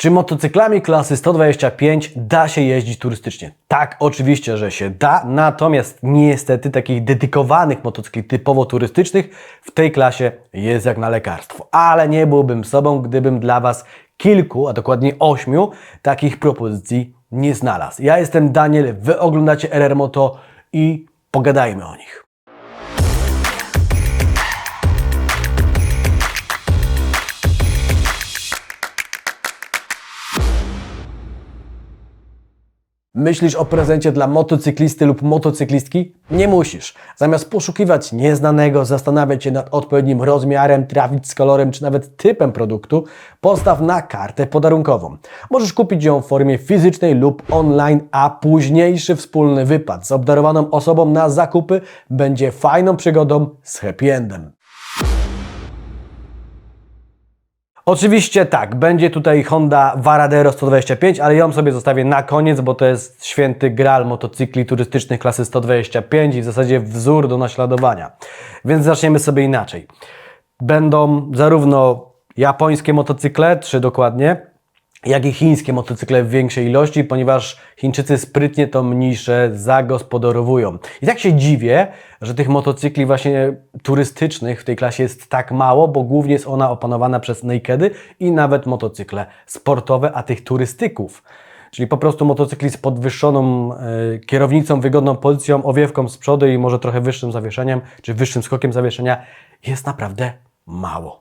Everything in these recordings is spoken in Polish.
Czy motocyklami klasy 125 da się jeździć turystycznie? Tak, oczywiście, że się da, natomiast niestety takich dedykowanych motocykli typowo turystycznych w tej klasie jest jak na lekarstwo. Ale nie byłbym sobą, gdybym dla Was kilku, a dokładnie ośmiu takich propozycji nie znalazł. Ja jestem Daniel, Wy oglądacie RR Moto i pogadajmy o nich. Myślisz o prezencie dla motocyklisty lub motocyklistki? Nie musisz. Zamiast poszukiwać nieznanego, zastanawiać się nad odpowiednim rozmiarem, trafić z kolorem czy nawet typem produktu, postaw na kartę podarunkową. Możesz kupić ją w formie fizycznej lub online, a późniejszy wspólny wypad z obdarowaną osobą na zakupy będzie fajną przygodą z happy endem. Oczywiście tak, będzie tutaj Honda Varadero 125, ale ją sobie zostawię na koniec, bo to jest święty gral motocykli turystycznych klasy 125 i w zasadzie wzór do naśladowania. Więc zaczniemy sobie inaczej. Będą zarówno japońskie motocykle, trzy dokładnie, jak i chińskie motocykle w większej ilości, ponieważ Chińczycy sprytnie to mniejsze zagospodarowują. I tak się dziwię, że tych motocykli właśnie turystycznych w tej klasie jest tak mało, bo głównie jest ona opanowana przez nakedy i nawet motocykle sportowe, a tych turystyków, czyli po prostu motocykli z podwyższoną e, kierownicą, wygodną pozycją, owiewką z przodu i może trochę wyższym zawieszeniem, czy wyższym skokiem zawieszenia, jest naprawdę mało.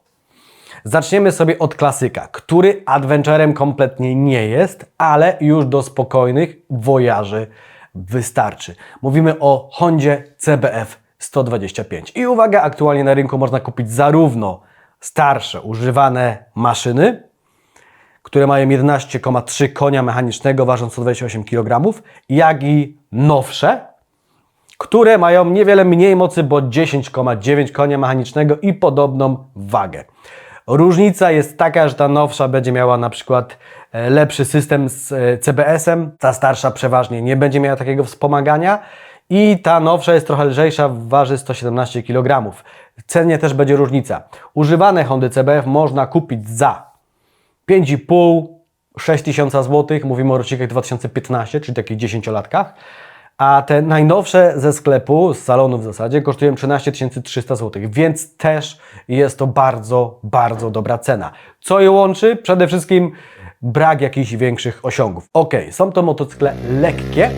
Zaczniemy sobie od klasyka, który adventurem kompletnie nie jest, ale już do spokojnych wojaży wystarczy. Mówimy o Hondzie CBF 125. I uwaga, aktualnie na rynku można kupić zarówno starsze, używane maszyny, które mają 11,3 konia mechanicznego, ważą 128 kg, jak i nowsze, które mają niewiele mniej mocy, bo 10,9 konia mechanicznego i podobną wagę. Różnica jest taka, że ta nowsza będzie miała na przykład e, lepszy system z e, CBS-em, ta starsza przeważnie nie będzie miała takiego wspomagania i ta nowsza jest trochę lżejsza, waży 117 kg. W cenie też będzie różnica. Używane Hondy CBF można kupić za 5,5 6 tysiąca złotych, mówimy o rocznikach 2015, czyli takich 10-latkach, a te najnowsze ze sklepu, z salonu w zasadzie, kosztują 13 300 zł, więc też jest to bardzo, bardzo dobra cena. Co je łączy? Przede wszystkim brak jakichś większych osiągów. Ok, są to motocykle lekkie,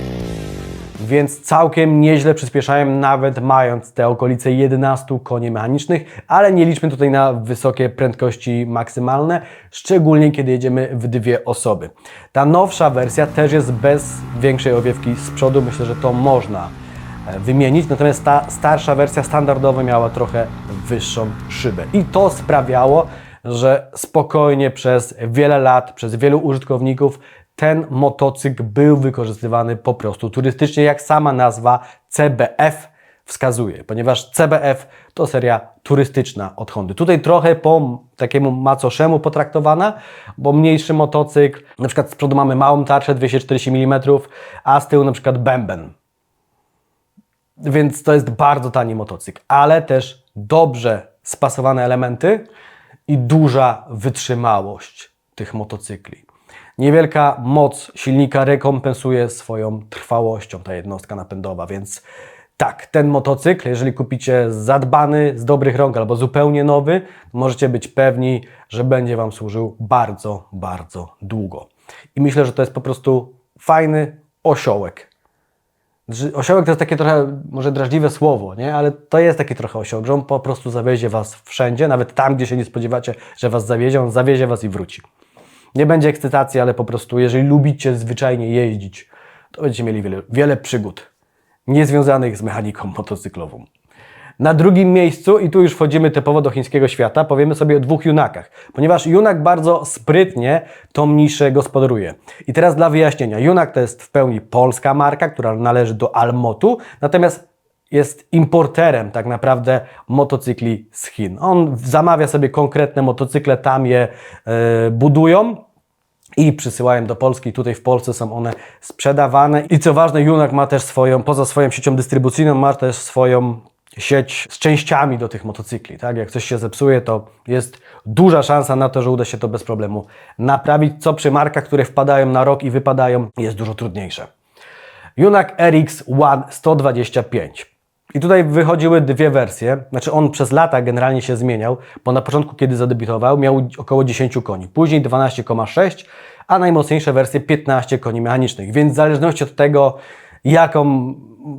więc całkiem nieźle przyspieszają, nawet mając te okolice 11 koni mechanicznych, ale nie liczmy tutaj na wysokie prędkości maksymalne, szczególnie kiedy jedziemy w dwie osoby. Ta nowsza wersja też jest bez większej owiewki z przodu, myślę, że to można e, wymienić, natomiast ta starsza wersja standardowa miała trochę wyższą szybę i to sprawiało, że spokojnie przez wiele lat, przez wielu użytkowników ten motocykl był wykorzystywany po prostu turystycznie, jak sama nazwa CBF wskazuje, ponieważ CBF to seria turystyczna od Hondy. Tutaj trochę po takiemu macoszemu potraktowana, bo mniejszy motocykl, na przykład z przodu mamy małą tarczę 240 mm, a z tyłu na przykład bęben. Więc to jest bardzo tani motocykl, ale też dobrze spasowane elementy i duża wytrzymałość tych motocykli. Niewielka moc silnika rekompensuje swoją trwałością ta jednostka napędowa, więc tak, ten motocykl, jeżeli kupicie zadbany, z dobrych rąk albo zupełnie nowy, możecie być pewni, że będzie Wam służył bardzo, bardzo długo. I myślę, że to jest po prostu fajny osiołek. Osiołek to jest takie trochę, może drażliwe słowo, nie? ale to jest taki trochę osiołek, że on po prostu zawiezie Was wszędzie, nawet tam, gdzie się nie spodziewacie, że Was zawiezie, on zawiezie Was i wróci. Nie będzie ekscytacji, ale po prostu, jeżeli lubicie zwyczajnie jeździć, to będziecie mieli wiele, wiele przygód niezwiązanych z mechaniką motocyklową. Na drugim miejscu, i tu już wchodzimy typowo do chińskiego świata, powiemy sobie o dwóch Junakach, ponieważ Junak bardzo sprytnie tą niszę gospodaruje. I teraz dla wyjaśnienia, Junak to jest w pełni polska marka, która należy do Almotu, natomiast jest importerem tak naprawdę motocykli z Chin. On zamawia sobie konkretne motocykle, tam je e, budują i przysyłają do Polski. Tutaj w Polsce są one sprzedawane. I co ważne, Junak ma też swoją, poza swoją siecią dystrybucyjną, ma też swoją sieć z częściami do tych motocykli. Tak? Jak coś się zepsuje, to jest duża szansa na to, że uda się to bez problemu naprawić, co przy markach, które wpadają na rok i wypadają, jest dużo trudniejsze. Junak RX One 125. I tutaj wychodziły dwie wersje, znaczy on przez lata generalnie się zmieniał, bo na początku, kiedy zadebiutował, miał około 10 koni, później 12,6, a najmocniejsze wersje 15 koni mechanicznych, więc w zależności od tego, jaką,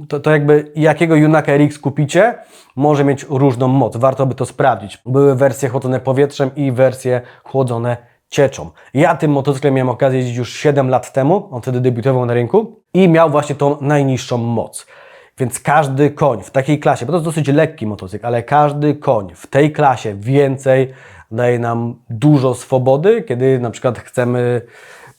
to, to jakby jakiego Junaka RX kupicie, może mieć różną moc, warto by to sprawdzić. Były wersje chłodzone powietrzem i wersje chłodzone cieczą. Ja tym motocyklem miałem okazję jeździć już 7 lat temu, on wtedy debiutował na rynku i miał właśnie tą najniższą moc. Więc każdy koń w takiej klasie, bo to jest dosyć lekki motocykl, ale każdy koń w tej klasie więcej daje nam dużo swobody, kiedy na przykład chcemy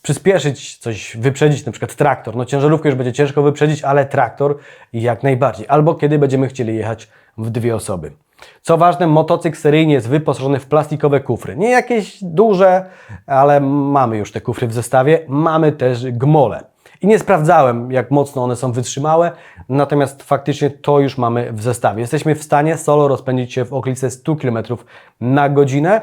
przyspieszyć, coś wyprzedzić, na przykład traktor. No ciężarówkę już będzie ciężko wyprzedzić, ale traktor jak najbardziej. Albo kiedy będziemy chcieli jechać w dwie osoby. Co ważne, motocykl seryjnie jest wyposażony w plastikowe kufry. Nie jakieś duże, ale mamy już te kufry w zestawie. Mamy też gmole. I nie sprawdzałem, jak mocno one są wytrzymałe, natomiast faktycznie to już mamy w zestawie. Jesteśmy w stanie solo rozpędzić się w okolicy 100 km na godzinę,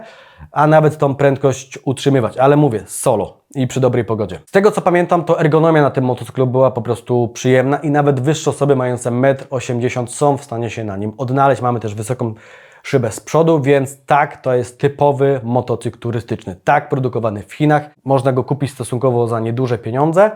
a nawet tą prędkość utrzymywać, ale mówię, solo i przy dobrej pogodzie. Z tego co pamiętam, to ergonomia na tym motocyklu była po prostu przyjemna i nawet wyższe osoby mające 1,80 m są w stanie się na nim odnaleźć. Mamy też wysoką szybę z przodu, więc tak, to jest typowy motocykl turystyczny. Tak, produkowany w Chinach. Można go kupić stosunkowo za nieduże pieniądze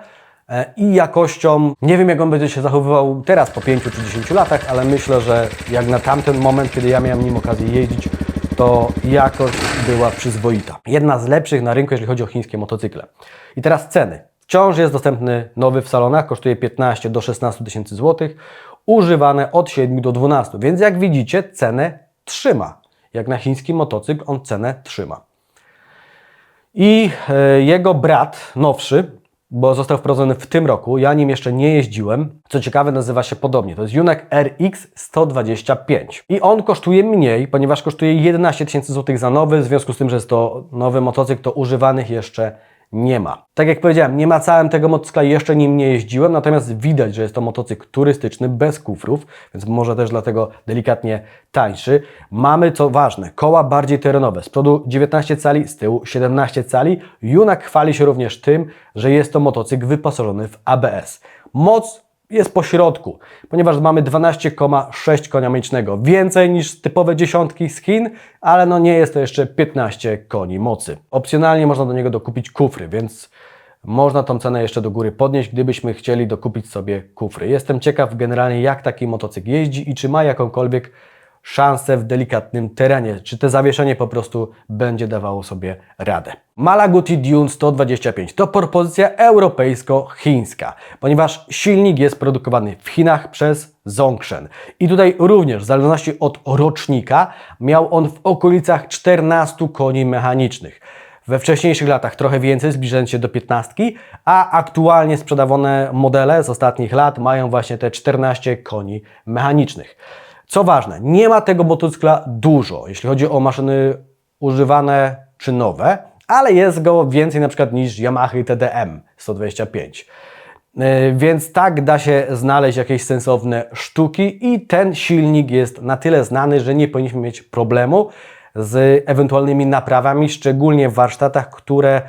i jakością, nie wiem jak on będzie się zachowywał teraz po 5 czy 10 latach, ale myślę, że jak na tamten moment, kiedy ja miałem nim okazję jeździć, to jakość była przyzwoita. Jedna z lepszych na rynku, jeżeli chodzi o chińskie motocykle. I teraz ceny. Wciąż jest dostępny nowy w salonach, kosztuje 15 do 16 tysięcy złotych, używane od 7 do 12, więc jak widzicie cenę trzyma. Jak na chiński motocykl on cenę trzyma. I e, jego brat, nowszy, bo został wprowadzony w tym roku, ja nim jeszcze nie jeździłem, co ciekawe nazywa się podobnie, to jest Junak RX 125 i on kosztuje mniej, ponieważ kosztuje 11 tysięcy złotych za nowy, w związku z tym, że jest to nowy motocykl, to używanych jeszcze nie ma. Tak jak powiedziałem, nie macałem tego motocykla, jeszcze nim nie jeździłem, natomiast widać, że jest to motocykl turystyczny, bez kufrów, więc może też dlatego delikatnie tańszy. Mamy, co ważne, koła bardziej terenowe, z przodu 19 cali, z tyłu 17 cali. Junak chwali się również tym, że jest to motocykl wyposażony w ABS. Moc jest po środku, ponieważ mamy 12,6 konia mechanicznego. Więcej niż typowe dziesiątki z Chin, ale no nie jest to jeszcze 15 koni mocy. Opcjonalnie można do niego dokupić kufry, więc można tą cenę jeszcze do góry podnieść, gdybyśmy chcieli dokupić sobie kufry. Jestem ciekaw generalnie jak taki motocykl jeździ i czy ma jakąkolwiek szansę w delikatnym terenie, czy to zawieszenie po prostu będzie dawało sobie radę. Malaguti Dune 125 to propozycja europejsko-chińska, ponieważ silnik jest produkowany w Chinach przez Zongshen. I tutaj również, w zależności od rocznika, miał on w okolicach 14 koni mechanicznych. We wcześniejszych latach trochę więcej, zbliżając się do 15, a aktualnie sprzedawane modele z ostatnich lat mają właśnie te 14 koni mechanicznych. Co ważne, nie ma tego motocykla dużo, jeśli chodzi o maszyny używane czy nowe, ale jest go więcej na przykład niż Yamaha TDM 125. Yy, Więc tak da się znaleźć jakieś sensowne sztuki i ten silnik jest na tyle znany, że nie powinniśmy mieć problemu z ewentualnymi naprawami, szczególnie w warsztatach, które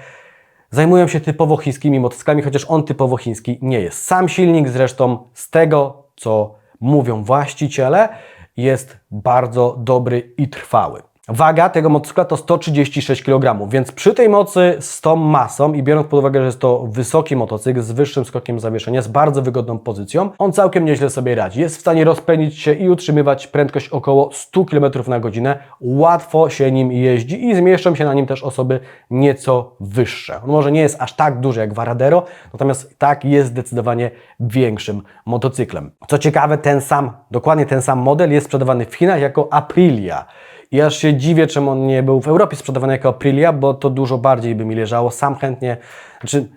zajmują się typowo chińskimi motocyklami, chociaż on typowo chiński nie jest. Sam silnik zresztą z tego, co mówią właściciele, jest bardzo dobry i trwały. Waga tego motocykla to 136 kg, więc przy tej mocy z tą masą i biorąc pod uwagę, że jest to wysoki motocykl z wyższym skokiem zawieszenia, z bardzo wygodną pozycją, on całkiem nieźle sobie radzi. Jest w stanie rozpędzić się i utrzymywać prędkość około 100 km na godzinę. Łatwo się nim jeździ i zmieszczą się na nim też osoby nieco wyższe. On może nie jest aż tak duży jak Varadero, natomiast tak jest zdecydowanie większym motocyklem. Co ciekawe, ten sam, dokładnie ten sam model jest sprzedawany w Chinach jako Aprilia. I aż się dziwię, czemu on nie był w Europie sprzedawany jako Aprilia, bo to dużo bardziej by mi leżało. Sam chętnie, znaczy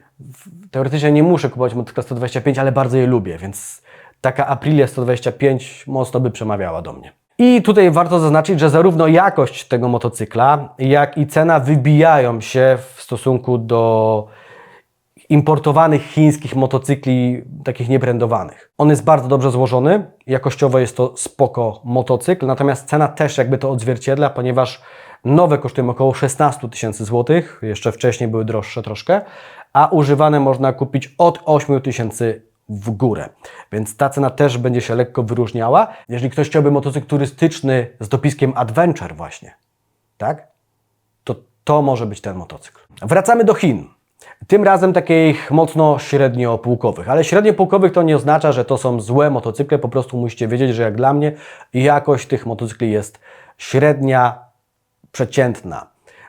teoretycznie nie muszę kupować motocykla 125, ale bardzo je lubię, więc taka Aprilia 125 mocno by przemawiała do mnie. I tutaj warto zaznaczyć, że zarówno jakość tego motocykla, jak i cena wybijają się w stosunku do importowanych chińskich motocykli, takich niebrandowanych. On jest bardzo dobrze złożony, jakościowo jest to spoko motocykl, natomiast cena też jakby to odzwierciedla, ponieważ nowe kosztują około 16 tysięcy złotych, jeszcze wcześniej były droższe troszkę, a używane można kupić od 8 tysięcy w górę. Więc ta cena też będzie się lekko wyróżniała. Jeżeli ktoś chciałby motocykl turystyczny z dopiskiem Adventure właśnie, tak? To to może być ten motocykl. Wracamy do Chin. Tym razem takich mocno średniopółkowych. Ale średniopółkowych to nie oznacza, że to są złe motocykle. Po prostu musicie wiedzieć, że jak dla mnie jakość tych motocykli jest średnia, przeciętna.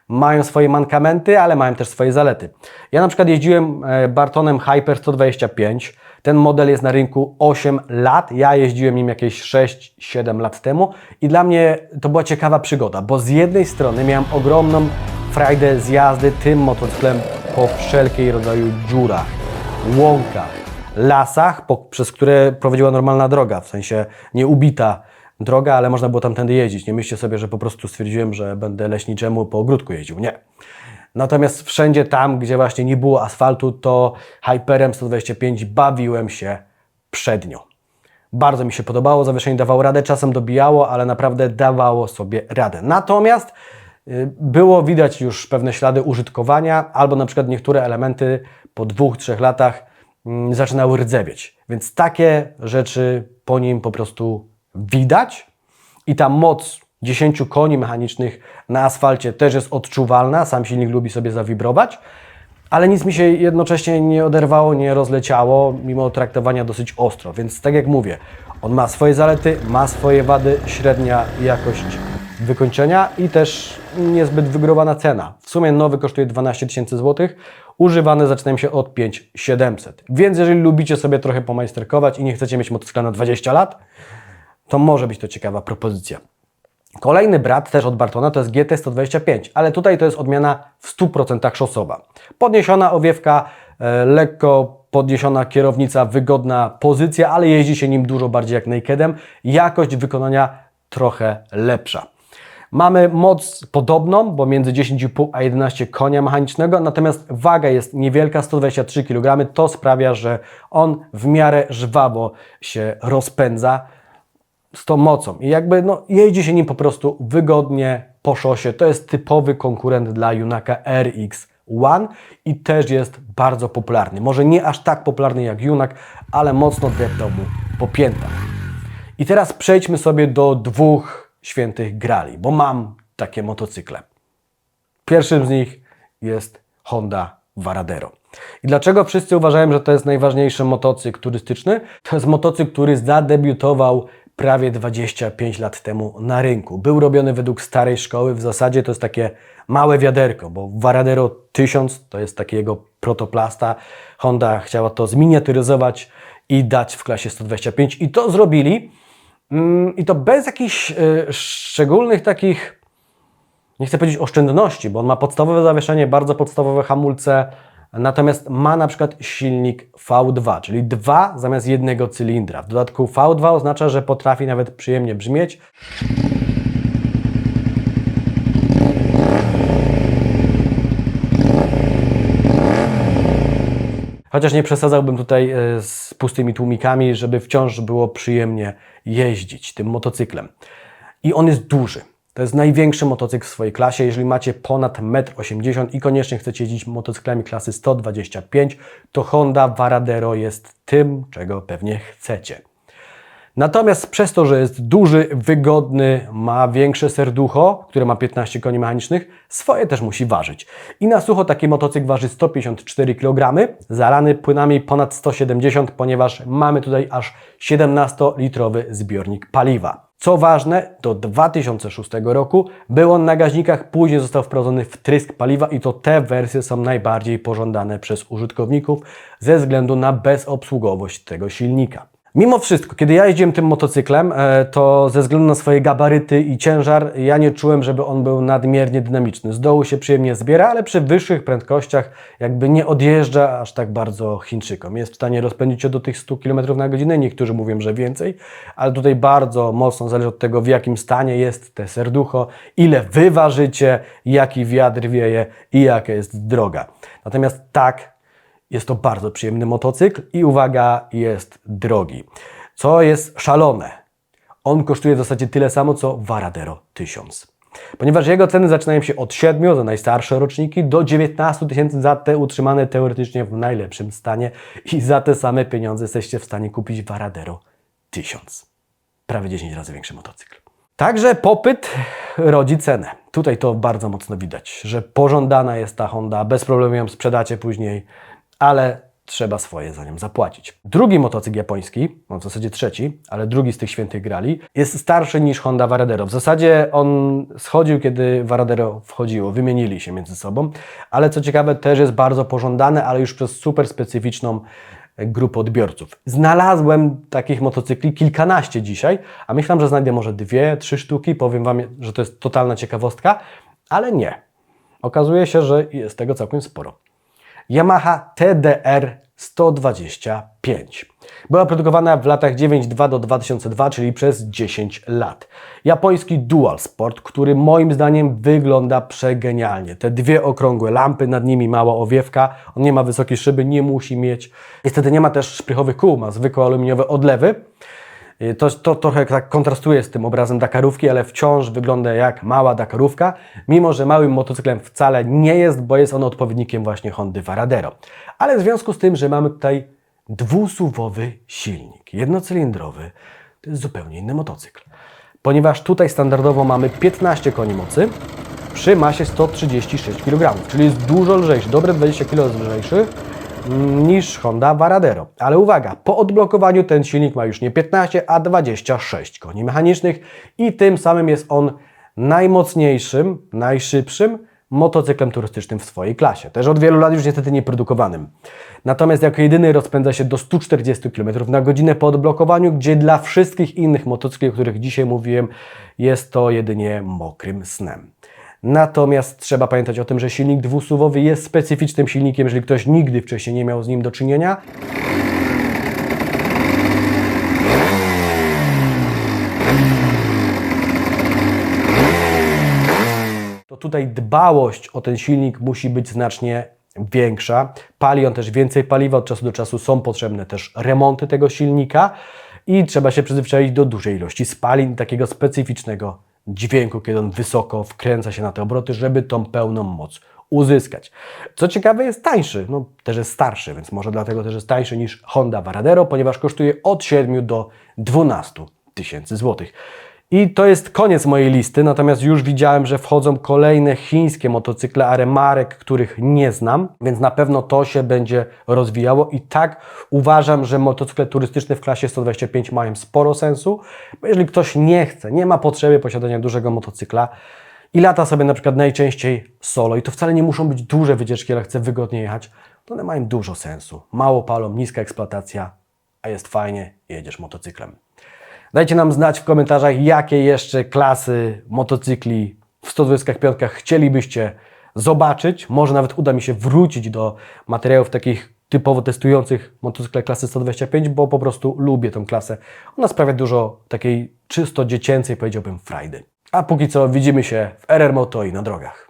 Mają swoje mankamenty, ale mają też swoje zalety. Ja na przykład jeździłem e, Bartonem Hyper 125. Ten model jest na rynku 8 lat. Ja jeździłem nim jakieś 6-7 lat temu i dla mnie to była ciekawa przygoda, bo z jednej strony miałem ogromną frajdę z jazdy tym motocyklem po wszelkiej rodzaju dziurach, łąkach, lasach, po, przez które prowadziła normalna droga, w sensie nie ubita droga, ale można było tamtędy jeździć. Nie myślcie sobie, że po prostu stwierdziłem, że będę leśniczemu po ogródku jeździł. Nie. Natomiast wszędzie tam, gdzie właśnie nie było asfaltu, to Hyperem 125 bawiłem się przednio. Bardzo mi się podobało, zawieszenie dawało radę, czasem dobijało, ale naprawdę dawało sobie radę. Natomiast było widać już pewne ślady użytkowania, albo na przykład niektóre elementy po dwóch, trzech latach mm, zaczynały rdzewieć. Więc takie rzeczy po nim po prostu widać i ta moc 10 koni mechanicznych na asfalcie też jest odczuwalna, sam silnik lubi sobie zawibrować, ale nic mi się jednocześnie nie oderwało, nie rozleciało, mimo traktowania dosyć ostro. Więc tak jak mówię, on ma swoje zalety, ma swoje wady, średnia jakość wykończenia i też niezbyt wygórowana cena. W sumie nowy kosztuje 12 tysięcy złotych, używane zaczynają się od 5700. Więc jeżeli lubicie sobie trochę pomajsterkować i nie chcecie mieć motocykla na 20 lat, to może być to ciekawa propozycja. Kolejny brat też od Bartona to jest GT125, ale tutaj to jest odmiana w 100% szosowa. Podniesiona owiewka, e, lekko podniesiona kierownica, wygodna pozycja, ale jeździ się nim dużo bardziej jak Nakedem. Jakość wykonania trochę lepsza. Mamy moc podobną, bo między 10,5 a 11 konia mechanicznego, natomiast waga jest niewielka, 123 kg. To sprawia, że on w miarę żwawo się rozpędza z tą mocą. I jakby no, jeździ się nim po prostu wygodnie po szosie. To jest typowy konkurent dla Junaka RX-One i też jest bardzo popularny. Może nie aż tak popularny jak Junak, ale mocno deptał mu po piętach. I teraz przejdźmy sobie do dwóch świętych grali, bo mam takie motocykle. Pierwszym z nich jest Honda Varadero. I dlaczego wszyscy uważają, że to jest najważniejszy motocykl turystyczny? To jest motocykl, który zadebiutował prawie 25 lat temu na rynku. Był robiony według starej szkoły, w zasadzie to jest takie małe wiaderko, bo Varadero 1000 to jest taki jego protoplasta. Honda chciała to zminiaturyzować i dać w klasie 125 i to zrobili. Mm, I to bez jakichś y, szczególnych takich, nie chcę powiedzieć oszczędności, bo on ma podstawowe zawieszenie, bardzo podstawowe hamulce, natomiast ma na przykład silnik V2, czyli dwa zamiast jednego cylindra. W dodatku V2 oznacza, że potrafi nawet przyjemnie brzmieć. Chociaż nie przesadzałbym tutaj e, z pustymi tłumikami, żeby wciąż było przyjemnie jeździć tym motocyklem. I on jest duży. To jest największy motocykl w swojej klasie. Jeżeli macie ponad 1,80 m i koniecznie chcecie jeździć motocyklami klasy 125, to Honda Varadero jest tym, czego pewnie chcecie. Natomiast przez to, że jest duży, wygodny, ma większe serducho, które ma 15 koni mechanicznych, swoje też musi ważyć. I na sucho taki motocykl waży 154 kg, zalany płynami ponad 170, ponieważ mamy tutaj aż 17-litrowy zbiornik paliwa. Co ważne, do 2006 roku był on na gaźnikach, później został wprowadzony w trysk paliwa i to te wersje są najbardziej pożądane przez użytkowników ze względu na bezobsługowość tego silnika. Mimo wszystko, kiedy ja jeździłem tym motocyklem, e, to ze względu na swoje gabaryty i ciężar, ja nie czułem, żeby on był nadmiernie dynamiczny. Z dołu się przyjemnie zbiera, ale przy wyższych prędkościach jakby nie odjeżdża aż tak bardzo Chińczykom. Jest w stanie rozpędzić się do tych 100 km na godzinę, niektórzy mówią, że więcej, ale tutaj bardzo mocno zależy od tego, w jakim stanie jest te serducho, ile wy ważycie, jaki wiatr wieje i jaka jest droga. Natomiast tak, Jest to bardzo przyjemny motocykl i uwaga, jest drogi. Co jest szalone. On kosztuje w zasadzie tyle samo co Varadero 1000. Ponieważ jego ceny zaczynają się od 7 za najstarsze roczniki do 19 tysięcy za te utrzymane teoretycznie w najlepszym stanie i za te same pieniądze jesteście w stanie kupić Varadero 1000. Prawie 10 razy większy motocykl. Także popyt rodzi cenę. Tutaj to bardzo mocno widać, że pożądana jest ta Honda, bez problemu ją sprzedacie później, ale trzeba swoje za nią zapłacić. Drugi motocykl japoński, no w zasadzie trzeci, ale drugi z tych świętych grali, jest starszy niż Honda Varadero. W zasadzie on schodził, kiedy Varadero wchodziło, wymienili się między sobą, ale co ciekawe też jest bardzo pożądane, ale już przez super specyficzną grupę odbiorców. Znalazłem takich motocykli kilkanaście dzisiaj, a myślałem, że znajdę może dwie, trzy sztuki. Powiem Wam, że to jest totalna ciekawostka, ale nie. Okazuje się, że jest tego całkiem sporo. Yamaha TDR 125. Była produkowana w latach 92 do 2002, czyli przez 10 lat. Japoński dual sport, który moim zdaniem wygląda przegenialnie. Te dwie okrągłe lampy, nad nimi mała owiewka, on nie ma wysokiej szyby, nie musi mieć. Niestety nie ma też szprychowych kół, ma zwykłe aluminiowe odlewy. To, to trochę tak kontrastuje z tym obrazem Dakarówki, ale wciąż wygląda jak mała Dakarówka, mimo że małym motocyklem wcale nie jest, bo jest on odpowiednikiem właśnie Hondy Varadero. Ale w związku z tym, że mamy tutaj dwusuwowy silnik, jednocylindrowy, to jest zupełnie inny motocykl. Ponieważ tutaj standardowo mamy 15 koni mocy przy masie 136 kg, czyli jest dużo lżejszy, dobre 20 kg lżejszy niż Honda Varadero. Ale uwaga, po odblokowaniu ten silnik ma już nie 15, a 26 koni mechanicznych i tym samym jest on najmocniejszym, najszybszym motocyklem turystycznym w swojej klasie. Też od wielu lat już niestety nieprodukowanym. Natomiast jako jedyny rozpędza się do 140 km na godzinę po odblokowaniu, gdzie dla wszystkich innych motocykli, o których dzisiaj mówiłem, jest to jedynie mokrym snem. Natomiast trzeba pamiętać o tym, że silnik dwusuwowy jest specyficznym silnikiem, jeżeli ktoś nigdy wcześniej nie miał z nim do czynienia. To tutaj dbałość o ten silnik musi być znacznie większa. Pali on też więcej paliwa, od czasu do czasu są potrzebne też remonty tego silnika i trzeba się przyzwyczaić do dużej ilości spalin, takiego specyficznego dźwięku, kiedy on wysoko wkręca się na te obroty, żeby tą pełną moc uzyskać. Co ciekawe, jest tańszy, no też jest starszy, więc może dlatego też jest tańszy niż Honda Varadero, ponieważ kosztuje od 7 do 12 tysięcy złotych. I to jest koniec mojej listy, natomiast już widziałem, że wchodzą kolejne chińskie motocykle, ale marek, których nie znam, więc na pewno to się będzie rozwijało i tak uważam, że motocykle turystyczne w klasie 125 mają sporo sensu, bo jeżeli ktoś nie chce, nie ma potrzeby posiadania dużego motocykla i lata sobie na przykład najczęściej solo i to wcale nie muszą być duże wycieczki, ale chce wygodnie jechać, to one mają dużo sensu. Mało palą, niska eksploatacja, a jest fajnie, jedziesz motocyklem. Dajcie nam znać w komentarzach, jakie jeszcze klasy motocykli w 125 chcielibyście zobaczyć. Może nawet uda mi się wrócić do materiałów takich typowo testujących motocykle klasy 125, bo po prostu lubię tę klasę. Ona sprawia dużo takiej czysto dziecięcej, powiedziałbym, frajdy. A póki co widzimy się w RR Moto i na drogach.